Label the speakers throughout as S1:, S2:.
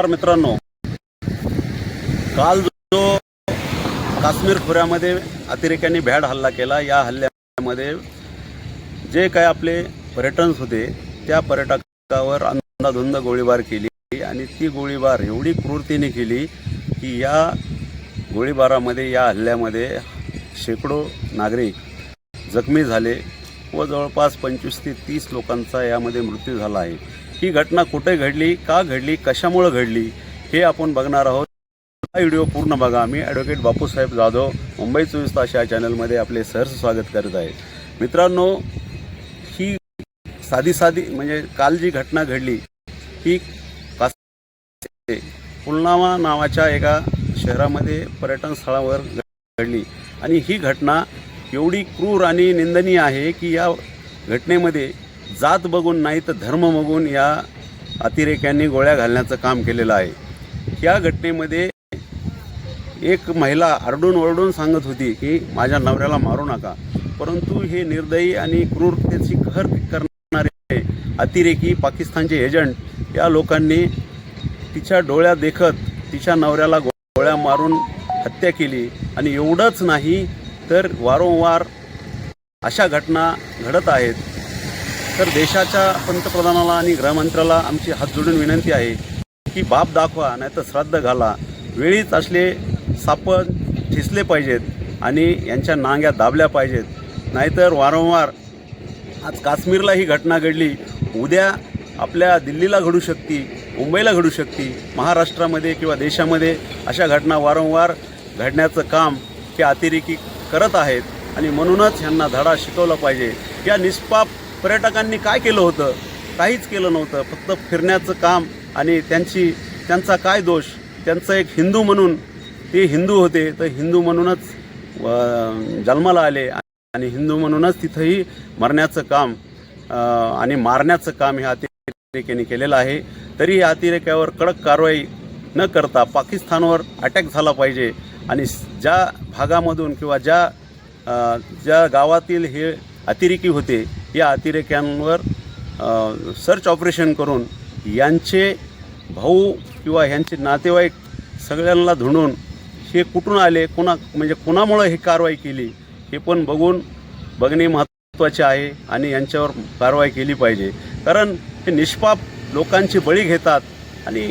S1: नमस्कार मित्रांनो. काल जो काश्मीर खोऱ्यामध्ये अतिरेक्यांनी भ्याड हल्ला केला या हल्ल्यामध्ये जे काय आपले पर्यटन होते त्या पर्यटकावर अंधाधुंद गोळीबार केली आणि ती गोळीबार एवढी क्रूरतेने केली की या गोळीबारामध्ये या हल्ल्यामध्ये शेकडो नागरिक जखमी झाले व जवळपास पंचवीस ते तीस लोकांचा यामध्ये मृत्यू झाला आहे. ही घटना कुठे घडली का घडली कशामुळं घडली हे आपण बघणार आहोत. हा व्हिडिओ पूर्ण बघा. मी ॲडव्होकेट बापूसाहेब जाधव मुंबई चोवीस तास या चॅनलमध्ये आपले सहर्ष स्वागत करत आहे. मित्रांनो ही साधी साधी म्हणजे काल जी घटना घडली ही कास पुलनामा नावाच्या एका शहरामध्ये पर्यटन स्थळावर घडली. आणि ही घटना एवढी क्रूर आणि निंदनीय आहे की या घटनेमध्ये जात बघून नाही तर धर्म बघून या अतिरेक्यांनी गोळ्या घालण्याचं काम केलेलं आहे. या घटनेमध्ये एक महिला आरडून ओरडून सांगत होती की माझ्या नवऱ्याला मारू नका. परंतु हे निर्दयी आणि क्रूरतेची कहर करणारे अतिरेकी पाकिस्तानचे एजंट या लोकांनी तिच्या डोळ्या देखत तिच्या नवऱ्याला गोळ्या मारून हत्या केली. आणि एवढंच नाही तर वारंवार अशा घटना घडत आहेत. तर देशाच्या पंतप्रधानाला आणि गृहमंत्र्याला आमची हात जोडून विनंती आहे की बाप दाखवा नाही तर श्राद्ध घाला. वेळीच असले साप ठिसले पाहिजेत आणि यांच्या नांग्या दाबल्या पाहिजेत. नाहीतर वारंवार आज काश्मीरला ही घटना घडली. उद्या आपल्या दिल्लीला घडू शकते मुंबईला घडू शकते महाराष्ट्रामध्ये किंवा देशामध्ये अशा घटना वारंवार घडण्याचं काम हे अतिरेकी करत आहेत आणि म्हणूनच ह्यांना धडा शिकवला पाहिजे. या निष्पाप पर्यटकांनी काय केलं होतं? काहीच केलं नव्हतं. फक्त फिरण्याचं काम आणि त्यांची त्यांचा काय दोष? त्यांचं एक हिंदू म्हणून ते हिंदू होते तर हिंदू म्हणूनच जन्माला आले आणि हिंदू म्हणूनच तिथंही मरण्याचं काम आणि मारण्याचं काम हे अतिरेक्यांनी केलेलं आहे. तरी या अतिरेक्यावर कडक कारवाई न करता पाकिस्तानवर अटॅक झाला पाहिजे आणि ज्या भागामधून किंवा ज्या ज्या गावातील हे अतिरेकी होते या अतिरेक्यांवर सर्च ऑपरेशन करून यांचे भाऊ किंवा ह्यांचे नातेवाईक सगळ्यांना धुंडून हे कुठून आले कोणा म्हणजे कोणामुळं ही कारवाई केली हे पण बघून बघणे महत्त्वाचे आहे आणि यांच्यावर कारवाई केली पाहिजे. कारण हे निष्पाप लोकांची बळी घेतात आणि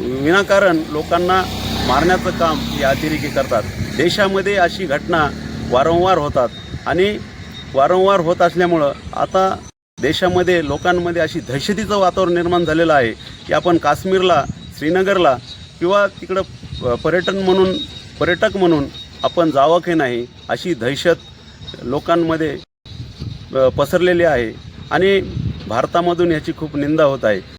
S1: विनाकारण लोकांना मारण्याचं काम हे अतिरेकी करतात. देशामध्ये अशी घटना वारंवार होतात आणि वारंवार होत असल्यामुळं आता देशामध्ये लोकांमध्ये अशी दहशतीचं वातावरण निर्माण झालेलं आहे की आपण काश्मीरला श्रीनगरला किंवा तिकडं पर्यटन म्हणून पर्यटक म्हणून आपण जावं की नाही अशी दहशत लोकांमध्ये पसरलेली आहे. आणि भारतामधून याची खूप निंदा होत आहे.